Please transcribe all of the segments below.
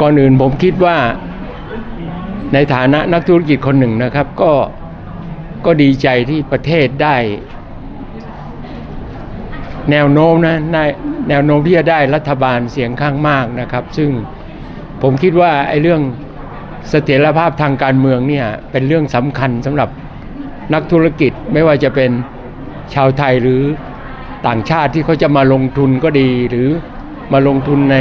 ก่อนอื่นผมคิดว่าในฐานะนักธุรกิจคนหนึ่งนะครับ ก็ก็ดีใจที่ประเทศได้ แนวโน้มนะแนวโน้มที่จะได้รัฐบาลเสียงข้างมากนะครับ ซึ่งผมคิดว่าไอ้เรื่องเสถียรภาพทางการเมืองเนี่ยเป็นเรื่องสำคัญสำหรับนักธุรกิจไม่ว่าจะเป็นชาวไทยหรือต่างชาติที่เขาจะมาลงทุนก็ดี หรือมาลงทุนใน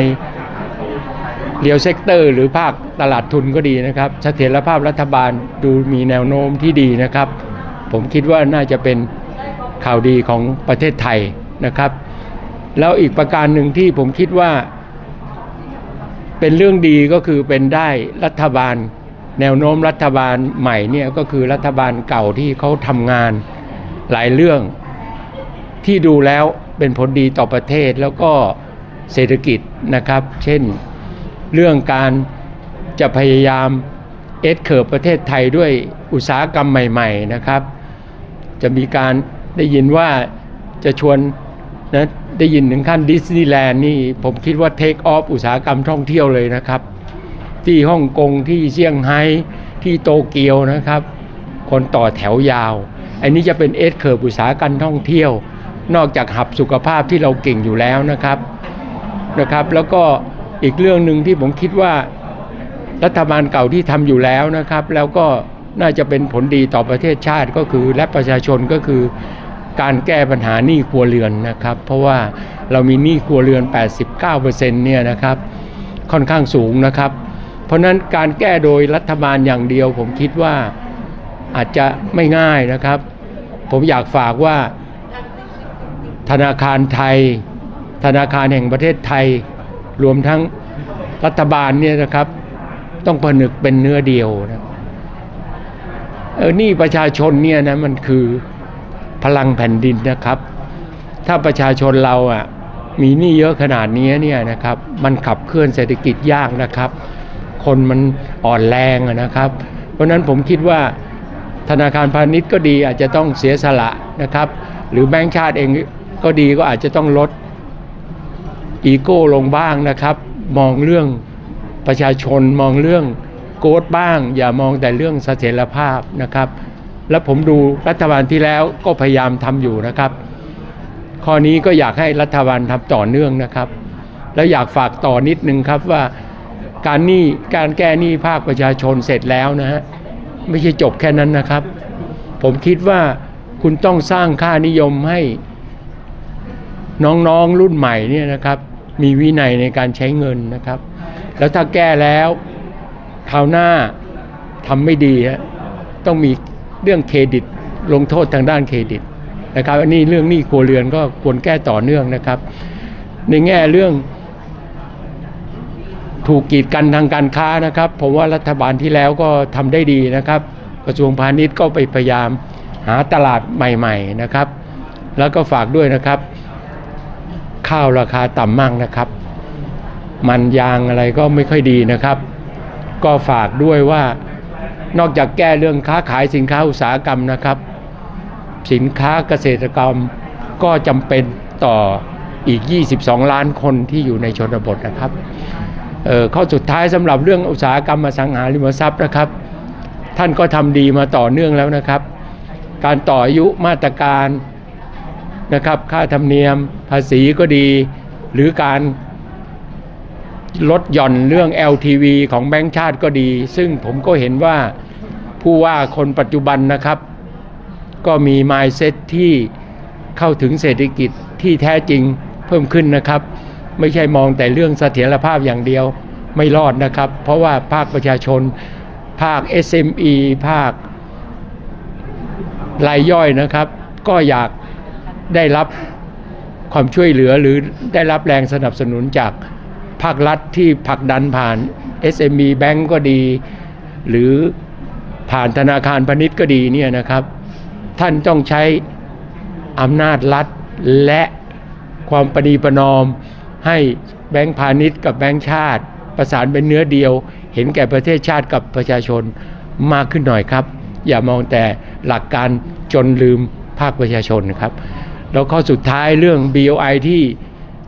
เรียวเซกเตอร์ หรือภาคตลาดทุนก็ดีนะครับเสถียรภาพรัฐบาลดูมีแนวโน้มที่ดีนะครับ ผมคิดว่าน่าจะเป็นข่าวดีของประเทศไทยนะครับ แล้วอีกประการหนึ่งที่ผมคิดว่า เป็นเรื่องดีก็คือเป็นได้รัฐบาล แนวโน้มรัฐบาลใหม่เนี่ยก็คือรัฐบาลเก่าที่เขาทำงานหลายเรื่องที่ดูแล้วเป็นผลดีต่อประเทศแล้วก็เศรษฐกิจนะครับ เช่น เรื่องการจะพยายามเอสเคิร์ประเทศไทยด้วยอุตสาหกรรมใหม่ ๆนะครับ จะมีการได้ยินว่าจะชวนนะได้ยินถึงขั้นดิสนีย์แลนด์นี่ผมคิดว่าเทคออฟอุตสาหกรรมท่องเที่ยวเลยนะครับ ที่ฮ่องกงที่เซี่ยงไฮ้ที่โตเกียวนะครับ คนต่อแถวยาว อันนี้จะเป็นเอสเคิร์อุตสาหกรรมท่องเที่ยว นอกจากหับสุขภาพที่เราเก่งอยู่แล้วนะครับนะครับ แล้วก็ อีกเรื่องหนึ่งที่ผมคิดว่ารัฐบาลเก่าที่ทำอยู่แล้วนะครับ แล้วก็น่าจะเป็นผลดีต่อประเทศชาติก็คือและประชาชนก็คือการแก้ปัญหาหนี้ครัวเรือนนะครับ เพราะว่าเรามีหนี้ครัวเรือน 89%เนี่ยนะครับ ค่อนข้างสูงนะครับ เพราะฉะนั้นการแก้โดยรัฐบาลอย่างเดียว ผมคิดว่าอาจจะไม่ง่ายนะครับ ผมอยากฝากว่าธนาคารไทย ธนาคารแห่งประเทศไทย รวมทั้งรัฐบาลเนี่ยนะครับ ต้องผนึกเป็นเนื้อเดียวนะเออนี่ประชาชนเนี่ยนะมันคือพลังแผ่นดินนะครับ ถ้าประชาชนเราอะมีหนี้เยอะขนาดนี้เนี่ยนะครับ มันขับเคลื่อนเศรษฐกิจยากนะครับ คนมันอ่อนแรงนะครับ เพราะฉะนั้นผมคิดว่าธนาคารพาณิชย์ก็ดีอาจจะต้องเสียสละนะครับ หรือแบงก์ชาติเองก็ดีก็อาจจะต้องลด อีโก้ลงบ้างนะครับ มองเรื่องประชาชนมองเรื่องโกดบ้าง อย่ามองแต่เรื่องเสถียรภาพนะครับ และผมดูรัฐบาลที่แล้วก็พยายามทำอยู่นะครับ ข้อนี้ก็อยากให้รัฐบาลทำต่อเนื่องนะครับ แล้วอยากฝากต่อนิดนึงครับว่าการหนี้การแก้หนี้ภาคประชาชนเสร็จแล้วนะฮะไม่ใช่จบแค่นั้นนะครับ ผมคิดว่าคุณต้องสร้างค่านิยมให้น้องๆรุ่นใหม่เนี่ยนะครับ มีวินัยในการใช้เงินนะครับ แล้วถ้าแก้แล้วคราวหน้าทำไม่ดีต้องมีเรื่องเครดิตลงโทษทางด้านเครดิตนะครับอันนี้เรื่องหนี้ครัวเรือนก็ควรแก้ต่อเนื่องนะครับ ในแง่เรื่อง ถูกกีดกันทางการค้านะครับ ผมว่ารัฐบาลที่แล้วก็ทำได้ดีนะครับ กระทรวงพาณิชย์ก็ไปพยายามหาตลาดใหม่ ๆนะครับ แล้วก็ฝากด้วยนะครับ ข้าวราคาต่ำมากนะครับ มันยางอะไรก็ไม่ค่อยดีนะครับ ก็ฝากด้วยว่านอกจากแก้เรื่องค้าขายสินค้าอุตสาหกรรมนะครับ สินค้าเกษตรกรรมก็จำเป็นต่ออีก 22 ล้านคนที่อยู่ในชนบทนะครับเออข้อสุดท้ายสำหรับเรื่องอุตสาหกรรมอสังหาริมทรัพย์นะครับ ท่านก็ทำดีมาต่อเนื่องแล้วนะครับ การต่ออายุมาตรการ นะครับ ค่าธรรมเนียมภาษีก็ดี หรือการลดหย่อนเรื่อง LTV ของแบงก์ชาติก็ดี ซึ่งผมก็เห็นว่าผู้ว่าคนปัจจุบันนะครับ ก็มี mindset ที่เข้าถึงเศรษฐกิจที่แท้จริงเพิ่มขึ้นนะครับ ไม่ใช่มองแต่เรื่องเสถียรภาพอย่างเดียวไม่รอดนะครับ เพราะว่าภาคประชาชน ภาค SME ภาครายย่อยนะครับ ก็อยาก ได้รับความช่วยเหลือหรือได้รับแรงสนับสนุนจากภาครัฐที่ผลักดันผ่าน SME Bank ก็ดี หรือผ่านธนาคารพาณิชย์ก็ดีเนี่ยนะครับ ท่านต้องใช้อำนาจรัฐและความประนีประนอม ให้แบงก์พาณิชย์กับแบงก์ชาติ ประสานเป็นเนื้อเดียว เห็นแก่ประเทศชาติกับประชาชนมากขึ้นหน่อยครับ อย่ามองแต่หลักการจนลืมภาคประชาชนครับ แล้วข้อสุดท้ายเรื่อง BOI ที่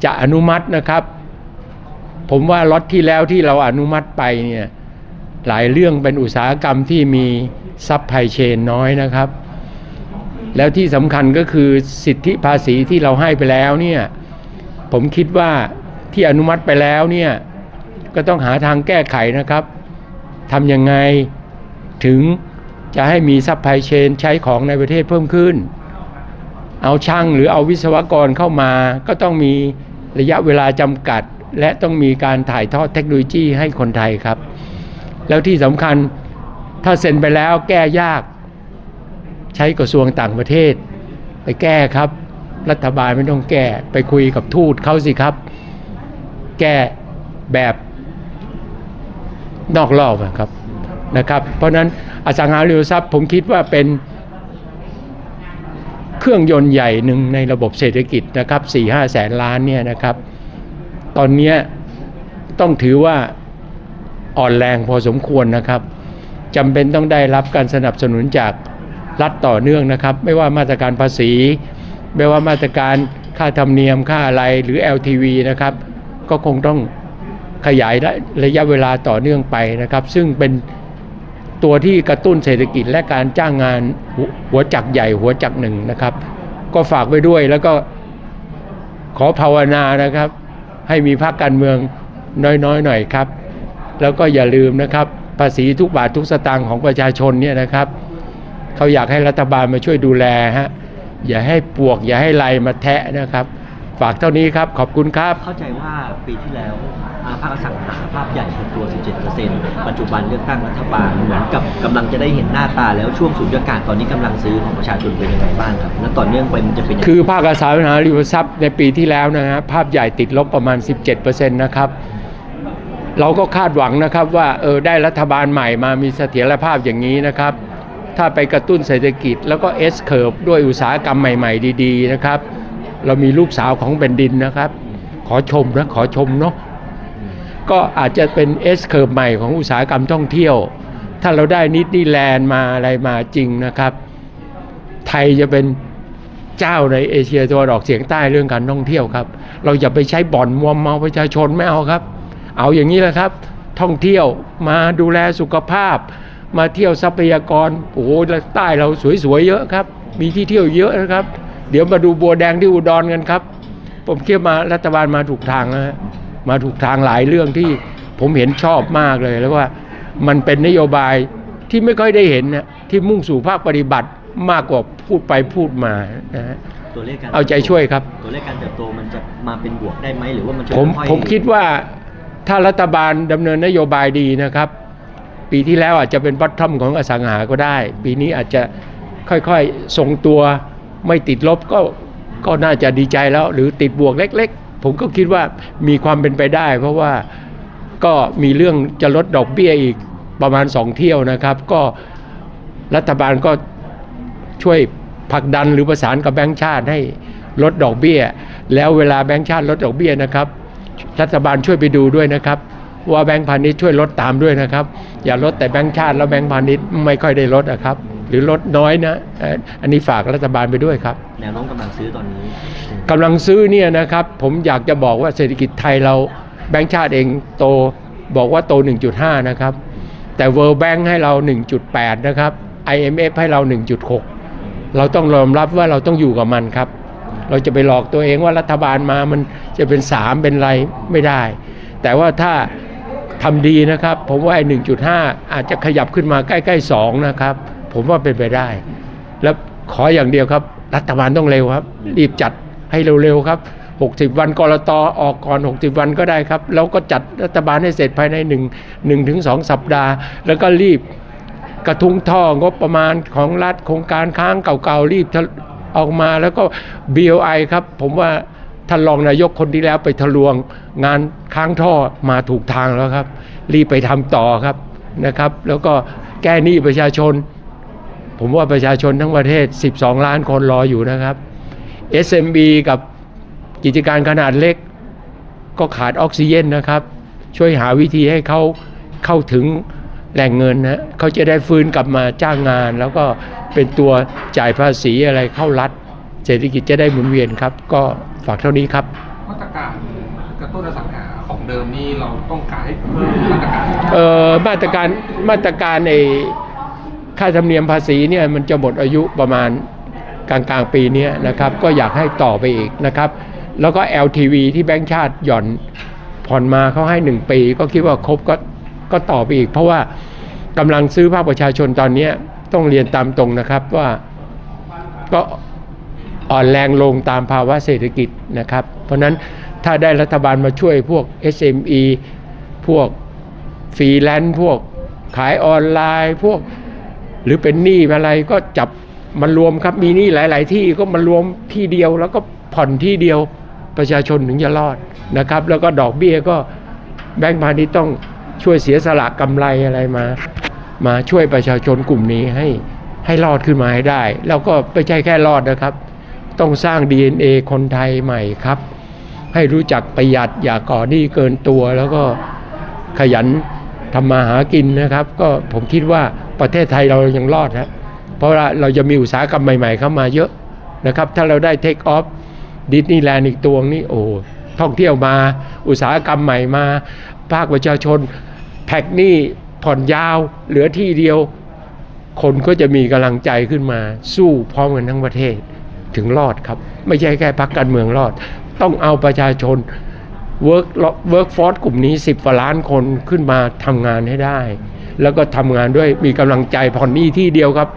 จะอนุมัตินะครับ ผมว่าล็อตที่แล้วที่เราอนุมัติไปเนี่ยหลายเรื่องเป็นอุตสาหกรรมที่มีซับไพเชนน้อยนะครับ แล้วที่สำคัญก็คือสิทธิภาษีที่เราให้ไปแล้วเนี่ยผมคิดว่าที่อนุมัติไปแล้วเนี่ยก็ต้องหาทางแก้ไขนะครับทำยังไงถึงจะให้มีซัพพลายเชนใช้ของในประเทศเพิ่มขึ้น เอาช่างหรือเอาวิศวกรเข้ามาก็ต้องมีระยะเวลาจำกัด และต้องมีการถ่ายทอดเทคโนโลยีให้คนไทยครับ แล้วที่สำคัญถ้าเซ็นไปแล้วแก้ยาก ใช้กระทรวงต่างประเทศ ไปแก้ครับ รัฐบาลไม่ต้องแก้ไปคุยกับทูตเขาสิครับ แก้แบบนอกรอบอะครับนะครับ เพราะฉะนั้นอสังหาริมทรัพย์ผมคิดว่าเป็น เครื่องยนต์ใหญ่หนึ่งในระบบเศรษฐกิจนะครับ4 5แสนล้านเนี่ยนะครับ ตอนนี้ต้องถือว่าอ่อนแรงพอสมควรนะครับจำเป็นต้องได้รับการสนับสนุนจากรัฐต่อเนื่องนะครับ ไม่ว่ามาตรการภาษี ไม่ว่ามาตรการค่าธรรมเนียมค่าอะไรหรือ LTV นะครับ ก็คงต้องขยายระยะเวลาต่อเนื่องไปนะครับ ซึ่งเป็น ตัวที่กระตุ้นเศรษฐกิจและการจ้างงานหัวจักใหญ่หัวจักหนึ่งนะครับ ก็ฝากไว้ด้วยแล้วก็ขอภาวนานะครับ ให้มีพรรคการเมืองน้อยๆหน่อยครับ แล้วก็อย่าลืมนะครับ ภาษีทุกบาททุกสตางค์ของประชาชนเนี่ยนะครับเขาอยากให้รัฐบาลมาช่วยดูแลฮะอย่าให้ปวก อย่าให้ไรมาแทะนะครับ ฝากเท่านี้ครับขอบคุณครับ เข้าใจว่าปีที่แล้วอ่าภาคอสังหาภาพใหญ่หดตัว 17%ปัจจุบันเลือกตั้งรัฐบาลเหมือนกับกำลังจะได้เห็นหน้าตาแล้วช่วงสุญญากาศตอนนี้กำลังซื้อของประชาชนเป็นยังไงบ้างครับ และต่อเนื่องไปมันจะเป็นยังไงคือภาคอสังหาริมทรัพย์ในปีที่แล้วนะฮะภาพใหญ่ติดลบประมาณ 17%นะครับเราก็คาดหวังนะครับว่าเออได้รัฐบาลใหม่มามีเสถียรภาพอย่างนี้นะครับ ถ้าไปกระตุ้นเศรษฐกิจแล้วก็ S curve ด้วยอุตสาหกรรมใหม่ ๆ ดี ๆ นะครับ เรามีลูกสาวของแผ่นดินนะครับ ขอชมนะขอชมเนาะก็อาจจะเป็น S curve ใหม่ของอุตสาหกรรมท่องเที่ยว ถ้าเราได้นิดนีแลนด์มาอะไรมาจริงนะครับ ไทยจะเป็นเจ้าในเอเชียตะวันออกเฉียงใต้เรื่องการท่องเที่ยวครับ เราอย่าไปใช้บ่อนมัวเมาประชาชนไม่เอาครับ เอาอย่างนี้แหละครับ ท่องเที่ยวมาดูแลสุขภาพ มาเที่ยวทรัพยากรโอ้โหใต้เราสวยๆเยอะครับ มีที่เที่ยวเยอะนะครับ เดี๋ยวมาดูบัวแดงที่อุดรกันครับ ผมคิดว่ารัฐบาลมาถูกทางแล้วฮะมาถูกทางหลายเรื่องที่ผมเห็นชอบมากเลยแล้วว่ามันเป็นนโยบายที่ไม่ค่อยได้เห็นนะที่มุ่งสู่ภาคปฏิบัติมากกว่าพูดไปพูดมานะฮะตัวเลขการเอาใจช่วยครับ ตัวเลขการเติบโตมันจะมาเป็นบวกได้ไหมหรือว่ามันจะผมอยๆผมคิดว่าถ้ารัฐบาลดำเนินนโยบายดีนะครับ ปีที่แล้วอาจจะเป็นบัตทอมของอสังหาก็ได้ ปีนี้อาจจะค่อยๆทรงตัว ไม่ติดลบก็ก็น่าจะดีใจแล้ว หรือติดบวกเล็ก ๆ ผมก็คิดว่ามีความเป็นไปได้ เพราะว่าก็มีเรื่องจะลดดอกเบี้ยอีกประมาณสองเที่ยวนะครับ ก็รัฐบาลก็ช่วยผลักดันหรือประสานกับแบงก์ชาติให้ลดดอกเบี้ย แล้วเวลาแบงก์ชาติลดดอกเบี้ยนะครับ รัฐบาลช่วยไปดูด้วยนะครับ ว่าแบงก์พาณิชย์ช่วยลดตามด้วยนะครับ อย่าลดแต่แบงก์ชาติแล้วแบงก์พาณิชย์ไม่ค่อยได้ลดนะครับ รือลดน้อยนะเอ่ออันนี้ฝากรัฐบาลไปด้วยครับแนวโน้มกำลังซื้อตอนนี้กำลังซื้อเนี่ยนะครับผมอยากจะบอกว่าเศรษฐกิจไทยเราแบงก์ชาติเองโตบอกว่าโต 1.5 นะครับ แต่ World Bank ให้เรา 1.8 นะครับ IMF ให้เรา 1.6 เราต้องยอมรับว่าเราต้องอยู่กับมันครับ เราจะไปหลอกตัวเองว่ารัฐบาลมามันจะเป็น 3 เป็นไรไม่ได้ แต่ว่าถ้าทำดีนะครับ ผมว่าไอ้1.5 อาจจะขยับขึ้นมาใกล้ ๆ 2 นะครับ ผมว่าเป็นไปได้ แล้วขออย่างเดียวครับ รัฐบาลต้องเร็วครับ รีบจัดให้เร็วๆครับ 60 วันกรตออกก่อน 60 วันก็ได้ครับ แล้วก็จัดรัฐบาลให้เสร็จภายใน1 1ถึง2สัปดาห์ แล้วก็รีบกระทุ้งท่องบประมาณของรัฐโครงการค้างเก่าๆรีบออกมาแล้วก็ BOI ครับ ผมว่าท่านรองนายกคนที่แล้วไปทะลวงงานค้างท่อมาถูกทางแล้วครับ รีบไปทำต่อครับนะครับ แล้วก็แก้หนี้ประชาชน ผมว่าประชาชนทั้งประเทศ 12 ล้านคนรออยู่นะครับ SMB กับกิจการขนาดเล็ก ก็ขาดออกซิเจนนะครับ ช่วยหาวิธีให้เขาเข้าถึงแหล่งเงินนะเขาจะได้ฟื้นกลับมาจ้างงาน แล้วก็เป็นตัวจ่ายภาษีอะไรเข้ารัฐ เศรษฐกิจจะได้หมุนเวียนครับ ก็ฝากเท่านี้ครับมาตรการกระตุ้นอสังหาของเดิมนี่เราต้องการให้เพิ่มมาตรการเอ่อมาตรการมาตรการใน ค่าธรรมเนียมภาษีเนี่ยมันจะหมดอายุประมาณกลางกลางปีนี้นะครับ ก็อยากให้ต่อไปอีกนะครับ แล้วก็ LTV ที่แบงก์ชาติหย่อนผ่อนมาเขาให้ 1 ปี ก็คิดว่าครบก็ก็ต่อไปอีก เพราะว่ากำลังซื้อภาคประชาชนตอนนี้ต้องเรียนตามตรงนะครับว่าก็อ่อนแรงลงตามภาวะเศรษฐกิจนะครับ เพราะฉะนั้นถ้าได้รัฐบาลมาช่วยพวก SME พวกฟรีแลนซ์พวกขายออนไลน์ พวก หรือเป็นหนี้อะไรก็จับมันรวมครับมีหนี้หลาย ๆ ที่ก็มารวมที่เดียว แล้วก็ผ่อนที่เดียวประชาชนถึงจะรอดนะครับ แล้วก็ดอกเบี้ยก็แบงก์พาณิชย์ต้องช่วยเสียสละกำไรอะไรมา มาช่วยประชาชนกลุ่มนี้ให้ให้รอดขึ้นมาให้ได้ แล้วก็ไม่ใช่แค่รอดนะครับ ต้องสร้าง DNA คนไทยใหม่ครับ ให้รู้จักประหยัดอย่าก่อหนี้เกินตัว แล้วก็ขยัน ทำมาหากินนะครับ ก็ผมคิดว่าประเทศไทยเรายังรอดฮะเพราะว่าเราจะมีอุตสาหกรรมใหม่ ๆ เข้ามาเยอะนะครับ ถ้าเราได้เทคออฟดิสนีย์แลนด์อีกตัวนี้โอ้ท่องเที่ยวมาอุตสาหกรรมใหม่มา ภาคประชาชน แพ็กนี้ผ่อนยาว เหลือที่เดียว คนก็จะมีกำลังใจขึ้นมา สู้พร้อมกันทั้งประเทศถึงรอดครับ ไม่ใช่แค่พักการเมืองรอด ต้องเอาประชาชน เวิร์กเวิร์กฟอร์สกลุ่มนี้ 10กว่าล้านคนขึ้นมาทำงานให้ได้ แล้วก็ทำงานด้วยมีกำลังใจผ่อนหนี้ที่เดียวครับ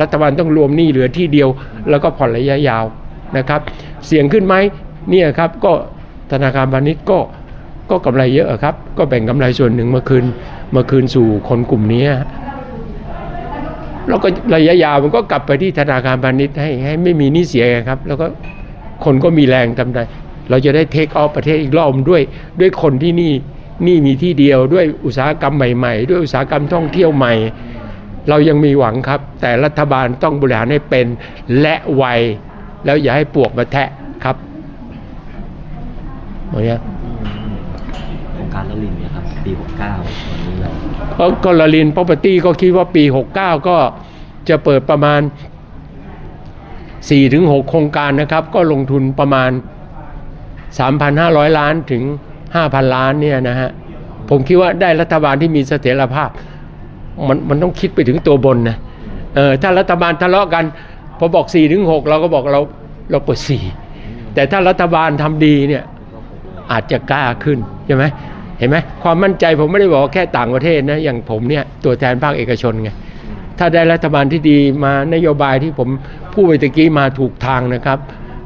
รัฐบาลต้องรวมหนี้เหลือที่เดียว แล้วก็ผ่อนระยะยาวนะครับ เสี่ยงขึ้นไหมเนี่ยครับก็ธนาคารพาณิชย์ก็ก็กำไรเยอะครับ ก็แบ่งกำไรส่วนหนึ่งมาคืนมาคืนสู่คนกลุ่มนี้แล้วก็ระยะยาวมันก็กลับไปที่ธนาคารพาณิชย์ให้ให้ไม่มีหนี้เสียครับ แล้วก็คนก็มีแรงทำได้ เราจะได้เทคออฟประเทศอีกรอบด้วยด้วยคนที่นี่นี่มีที่เดียวด้วยอุตสาหกรรมใหม่ ๆ ด้วยอุตสาหกรรมท่องเที่ยวใหม่ เรายังมีหวังครับ แต่รัฐบาลต้องบริหารให้เป็นและไวแล้วอย่าให้ปวกมาแทะครับหมดยังโครงการละลินเนี่ยครับปี 69ตอนนี้เราเพราะก็ลลิน property ก็คิดว่าปี 69 ก็จะเปิดประมาณ4-6โครงการนะครับ ก็ลงทุนประมาณ 3,500 ล้านถึง 5,000 ล้านเนี่ยนะฮะผมคิดว่าได้รัฐบาลที่มีเสถียรภาพ มันมันต้องคิดไปถึงตัวบนนะเออถ้ารัฐบาลทะเลาะกันพอบอก4ถึง6เราก็บอกเราเราเปิด4แต่ถ้ารัฐบาลทำดีเนี่ยอาจจะกล้าขึ้นใช่ไหมเห็นไหมความมั่นใจผมไม่ได้บอกแค่ต่างประเทศนะอย่างผมเนี่ยตัวแทนภาคเอกชนไงถ้าได้รัฐบาลที่ดีมานโยบายที่ผมพูดไปตะกี้มาถูกทางนะครับ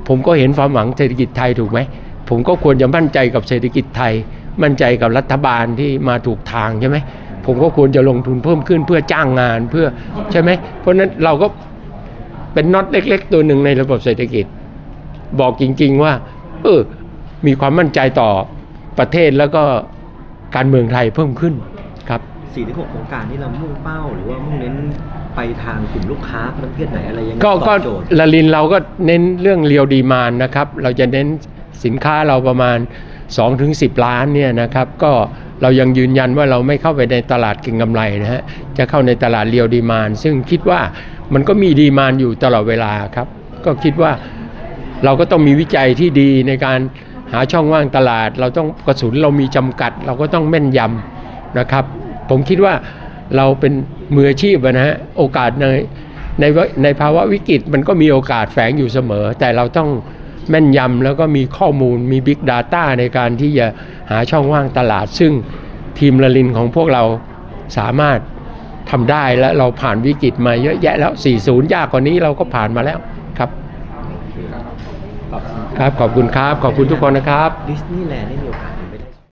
ผมก็เห็นความหวังเศรษฐกิจไทยถูกไหม ผมก็ควรจะมั่นใจกับเศรษฐกิจไทย มั่นใจกับรัฐบาลที่มาถูกทางใช่ไหมผมก็ควรจะลงทุนเพิ่มขึ้นเพื่อจ้างงานเพื่อใช่ไหมเพราะฉะนั้นเราก็เป็นน็อตเล็ก ๆ ตัวหนึ่งในระบบเศรษฐกิจ บอกจริง ๆ ว่า เออมีความมั่นใจต่อประเทศแล้วก็การเมืองไทยเพิ่มขึ้นครับ4ถึง6โครงการที่เรามุ่งเป้าหรือว่ามุ่งเน้นไปทางกลุ่มลูกค้าประเภทไหนอะไรยังไงก็ตก็อบโจทย์ละลินเราก็เน้นเรื่องเรียวดีมานนะครับ เราจะเน้น สินค้าเราประมาณ 2-10 ล้านเนี่ยนะครับก็เรายังยืนยันว่าเราไม่เข้าไปในตลาดเก็งกำไรนะฮะจะเข้าในตลาดเรียวดีมานซึ่งคิดว่ามันก็มีดีมานอยู่ตลอดเวลาครับ ก็คิดว่าเราก็ต้องมีวิจัยที่ดีในการหาช่องว่างตลาด เราต้องกระสุนเรามีจำกัด เราก็ต้องแม่นยำนะครับ ผมคิดว่าเราเป็นมืออาชีพนะฮะโอกาสในในในภาวะวิกฤตมันก็มีโอกาสแฝงอยู่เสมอ แต่เราต้อง แม่นยำแล้วก็มีข้อมูลมี Big Data ในการที่จะหาช่องว่างตลาด ซึ่งทีมละลินของพวกเราสามารถทำได้และเราผ่านวิกฤตมาเยอะแยะแล้ว 40 ยากกว่านี้เราก็ผ่านมาแล้วครับ ครับขอบคุณครับ ขอบคุณทุกคนนะครับดิสนีย์แลนด์ได้มีโอกาส